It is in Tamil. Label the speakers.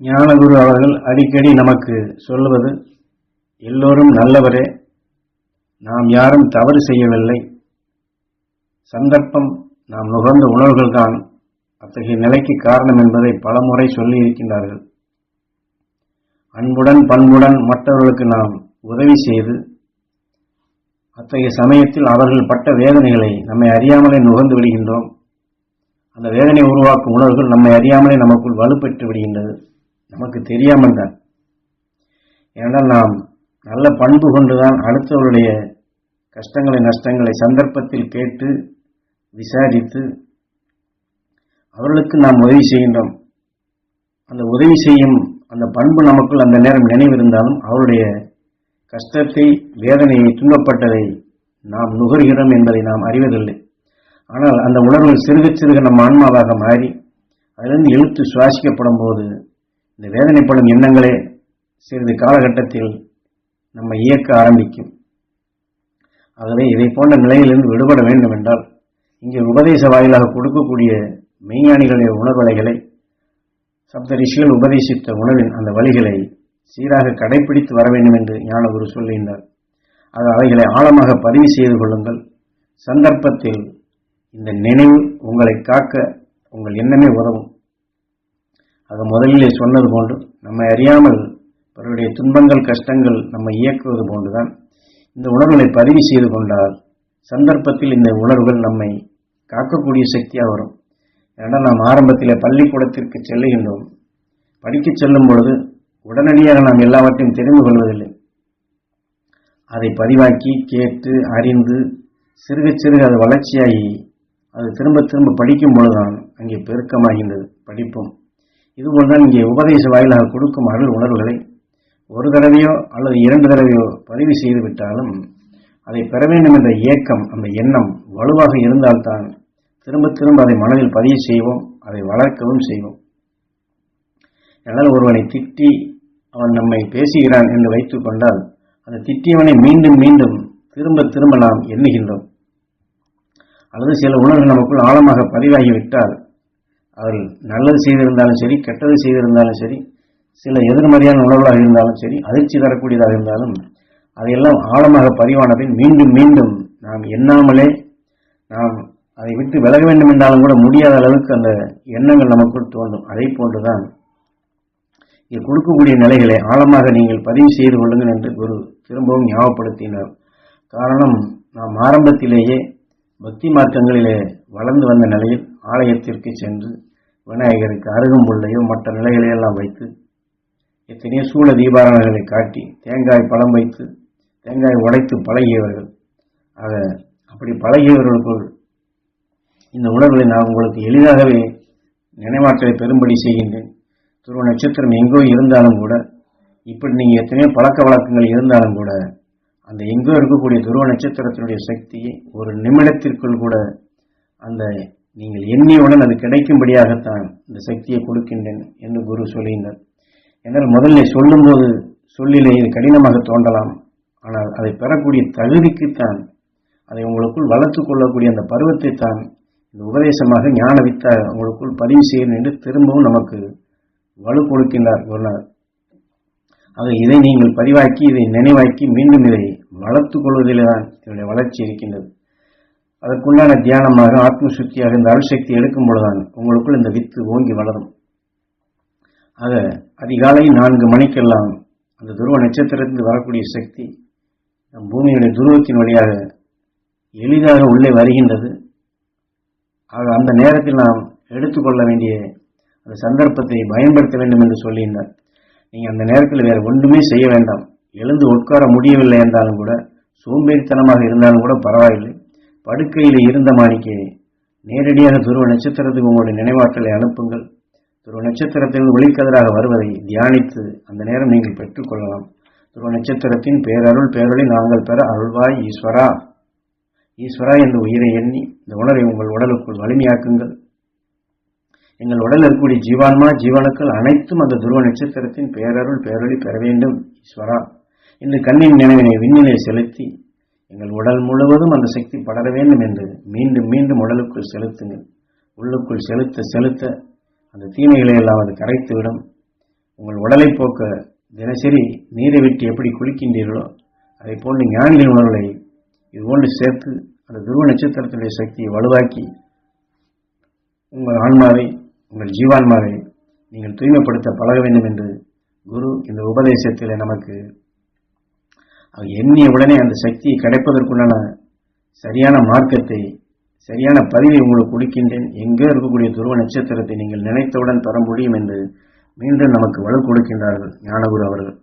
Speaker 1: ஞானகுரு அவர்கள் அடிக்கடி நமக்கு சொல்லுவது எல்லோரும் நல்லவரே நாம் யாரும் தவறு செய்யவில்லை. சந்தர்ப்பம் நாம் நுகர்ந்த உணர்வுகள்தான் அத்தகைய நிலைக்கு காரணம் என்பதை பலமுறை சொல்லி இருக்கின்றார்கள் அன்புடன் பண்புடன் மற்றவர்களுக்கு நாம் உதவி செய்து அத்தகைய சமயத்தில் அவர்கள் பட்ட வேதனைகளை நம்மை அறியாமலே நுகர்ந்து விடுகின்றோம். அந்த வேதனை உருவாக்கும் உணர்வுகள் நம்மை அறியாமலே நமக்குள் வலுப்பெற்று விடுகின்றது. நமக்கு தெரியாமல் தான். ஏனென்றால் நாம் நல்ல பண்பு கொண்டுதான் அடுத்தவருடைய கஷ்டங்களை நஷ்டங்களை சந்தர்ப்பத்தில் கேட்டு விசாரித்து அவர்களுக்கு நாம் உதவி செய்கின்றோம். அந்த உதவி செய்யும் அந்த பண்பு நமக்குள் அந்த நேரம் நினைவிருந்தாலும் அவருடைய கஷ்டத்தை வேதனையை துன்பப்பட்டதை நாம் நுகர்கிறோம் என்பதை நாம் அறிவதில்லை. ஆனால் அந்த உணர்வுகள் சிறுக சிறுக நம் ஆன்மாவாக மாறி அதிலிருந்து இழுத்து சுவாசிக்கப்படும் போது இந்த வேதனைப்படும் எண்ணங்களே சிறிது காலகட்டத்தில் நம்மை இயக்க ஆரம்பிக்கும். ஆகவே இதை போன்ற நிலையிலிருந்து விடுபட வேண்டும் என்றால் இங்கே உபதேச வாயிலாக கொடுக்கக்கூடிய மெய்ஞானிகளுடைய உணர்வலைகளை சப்த ரிஷிகள் உபதேசித்த உணவின் அந்த வழிகளை சீராக கடைபிடித்து வர வேண்டும் என்று ஞானகுரு சொல்லுகின்றார். அது அவைகளை ஆழமாக பதிவு செய்து கொள்ளுங்கள். சந்தர்ப்பத்தில் இந்த நினைவு உங்களை காக்க உங்கள் எண்ணமே உதவும். ஆக முதலிலே சொன்னது போன்று நம்மை அறியாமல் பிறருடைய துன்பங்கள் கஷ்டங்கள் நம்மை இயக்குவது போன்றுதான். இந்த உணர்வுகளை பதிவு செய்து கொண்டால் சந்தர்ப்பத்தில் இந்த உணர்வுகள் நம்மை காக்கக்கூடிய சக்தியாக வரும். ஏன்னா நாம் ஆரம்பத்தில் பள்ளிக்கூடத்திற்கு செல்லுகின்றோம். படிக்கச் செல்லும் பொழுது உடனடியாக நாம் எல்லாவற்றையும் தெரிந்து கொள்வதில்லை. அதை பதிவாக்கி கேட்டு அறிந்து சிறுக சிறுக அது வளர்ச்சியாகி அது திரும்ப திரும்ப படிக்கும் பொழுதுதான் அங்கே பெருக்கமாகின்றது. படிப்பும். இதுபோல்தான் இங்கே உபதேச வாயிலாக கொடுக்கும் அருள் உணர்வுகளை ஒரு தடவையோ அல்லது இரண்டு தடவையோ பதிவு செய்துவிட்டாலும் அதை பெற வேண்டும் என்ற இயக்கம் அந்த எண்ணம் வலுவாக இருந்தால்தான் திரும்ப திரும்ப அதை மனதில் பதிவு செய்வோம் அதை வளர்க்கவும் செய்வோம். என்னால் ஒருவனை திட்டி அவன் நம்மை பேசுகிறான் என்று வைத்துக் கொண்டால் அந்த திட்டியவனை மீண்டும் மீண்டும் திரும்ப திரும்ப நாம் எண்ணுகின்றோம். அல்லது சில உணர்வு நமக்குள் ஆழமாக பதிவாகிவிட்டால் அவர்கள் நல்லது செய்திருந்தாலும் சரி கெட்டது செய்திருந்தாலும் சரி சில எதிர்மறையான உணர்வுகளாக இருந்தாலும் சரி அதிர்ச்சி தரக்கூடியதாக இருந்தாலும் அதையெல்லாம் ஆழமாக பதிவானதை மீண்டும் மீண்டும் நாம் எண்ணாமலே நாம் அதை விட்டு விலக வேண்டும் என்றாலும் கூட முடியாத அளவுக்கு அந்த எண்ணங்கள் நமக்குள் தோன்றும். அதை போன்றுதான் இது கொடுக்கக்கூடிய நிலைகளை ஆழமாக நீங்கள் பதிவு செய்து கொள்ளுங்கள் என்று குரு திரும்பவும் ஞாபகப்படுத்தினார். காரணம் நாம் ஆரம்பத்திலேயே பக்தி மார்க்கங்களிலே வளர்ந்து வந்த நிலையில் ஆலயத்திற்கு சென்று விநாயகருக்கு அருகம்புள்ளையோ மற்ற நிலைகளையெல்லாம் வைத்து எத்தனையோ சூழ தீபாரணங்களை காட்டி தேங்காய் பழம் வைத்து தேங்காய் உடைத்து பழகியவர்கள். ஆக அப்படி பழகியவர்களுக்குள் இந்த உணர்வுகளை நான் உங்களுக்கு எளிதாகவே நினைவாற்றலை பெரும்படி செய்கின்றேன். துருவ நட்சத்திரம் எங்கோ இருந்தாலும் கூட இப்படி நீங்கள் எத்தனையோ பழக்க வழக்கங்கள் இருந்தாலும் கூட அந்த எங்கோ இருக்கக்கூடிய துருவ நட்சத்திரத்தினுடைய சக்தியை ஒரு நிமிடத்திற்குள் கூட அந்த நீங்கள் எண்ணியவுடன் அது கிடைக்கும்படியாகத்தான் இந்த சக்தியை கொடுக்கின்றேன் என்று குரு சொல்லுகின்றார் என்றால் முதல்ல சொல்லும்போது சொல்லிலே இது கடினமாக தோன்றலாம். ஆனால் அதை பெறக்கூடிய தகுதிக்குத்தான் அதை உங்களுக்குள் வளர்த்து கொள்ளக்கூடிய அந்த பருவத்தை தான் இந்த உபதேசமாக ஞான வித்த உங்களுக்குள் பதிவு செய்யணும் என்று திரும்பவும் நமக்கு வலு கொடுக்கின்றார் குருநாதர். ஆக இதை நீங்கள் பதிவாக்கி இதை நினைவாக்கி மீண்டும் இதை வளர்த்துக் கொள்வதிலே தான் இதனுடைய வளர்ச்சி இருக்கின்றது. அதற்குண்டான தியானமாக ஆத்ம சுத்தியாக இந்த அருள்சக்தி எடுக்கும் பொழுதுதான் உங்களுக்குள் இந்த வித்து ஓங்கி வளரும். ஆக அதிகாலை நான்கு மணிக்கெல்லாம் அந்த துருவ நட்சத்திரத்தில் வரக்கூடிய சக்தி நம் பூமியுடைய துருவத்தின் வழியாக எளிதாக உள்ளே வருகின்றது. ஆக அந்த நேரத்தில் நாம் எடுத்துக்கொள்ள வேண்டிய அந்த சந்தர்ப்பத்தை பயன்படுத்த வேண்டும் என்று சொல்லியிருந்தார். நீங்கள் அந்த நேரத்தில் வேறு ஒன்றுமே செய்ய வேண்டாம். எழுந்து உட்கார முடியவில்லை என்றாலும் கூட சோம்பேறித்தனமாக இருந்தாலும் கூட பரவாயில்லை. படுக்கையில் இருந்த மாணிக்கே நேரடியாக துருவ நட்சத்திரத்துக்கு உங்களுடைய நினைவாற்றலை அனுப்புங்கள். துருவ நட்சத்திரத்தில் ஒளிக்கதிராக வருவதை தியானித்து அந்த நேரம் நீங்கள் பெற்றுக்கொள்ளலாம் துருவ நட்சத்திரத்தின் பேரருள் பேரொளி நாங்கள் பெற அருள்வாய் ஈஸ்வரா. ஈஸ்வரா என்று உயிரை எண்ணி இந்த உணரை உங்கள் உடலுக்குள் வலிமையாக்குங்கள். எங்கள் உடலில் இருக்கக்கூடிய ஜீவான்மா ஜீவனுக்கள் அனைத்தும் அந்த துருவ நட்சத்திரத்தின் பேரருள் பேரொளி பெற வேண்டும். ஈஸ்வரா. என்று கண்ணின் நினைவினை விண்ணிலே செலுத்தி எங்கள் உடல் முழுவதும் அந்த சக்தி படர வேண்டும் என்று மீண்டும் மீண்டும் உடலுக்குள் செலுத்துங்கள் உள்ளுக்குள் செலுத்த செலுத்த அந்த தீமைகளை எல்லாம் அது கரைத்துவிடும். உங்கள் உடலை போக்க தினசரி நீரை விட்டு எப்படி குளிக்கின்றீர்களோ அதை போன்று ஞானிகள் உணர்வுகளை இதுபோன்று சேர்த்து அந்த துருவ நட்சத்திரத்தினுடைய சக்தியை வலுவாக்கி உங்கள் ஆன்மாவை உங்கள் ஜீவான்மாவை நீங்கள் தூய்மைப்படுத்த பழக வேண்டும் என்று குரு இந்த உபதேசத்தில் நமக்கு எண்ணிய உடனே அந்த சக்தியை கிடைப்பதற்குண்டான சரியான மார்க்கத்தை சரியான பதிவை உங்களுக்கு கொடுக்கின்றேன். எங்கே இருக்கக்கூடிய துருவ நட்சத்திரத்தை நீங்கள் நினைத்தவுடன் பெற முடியும் என்று மீண்டும் நமக்கு வலு கொடுக்கின்றார்கள் ஞானகுரு அவர்கள்.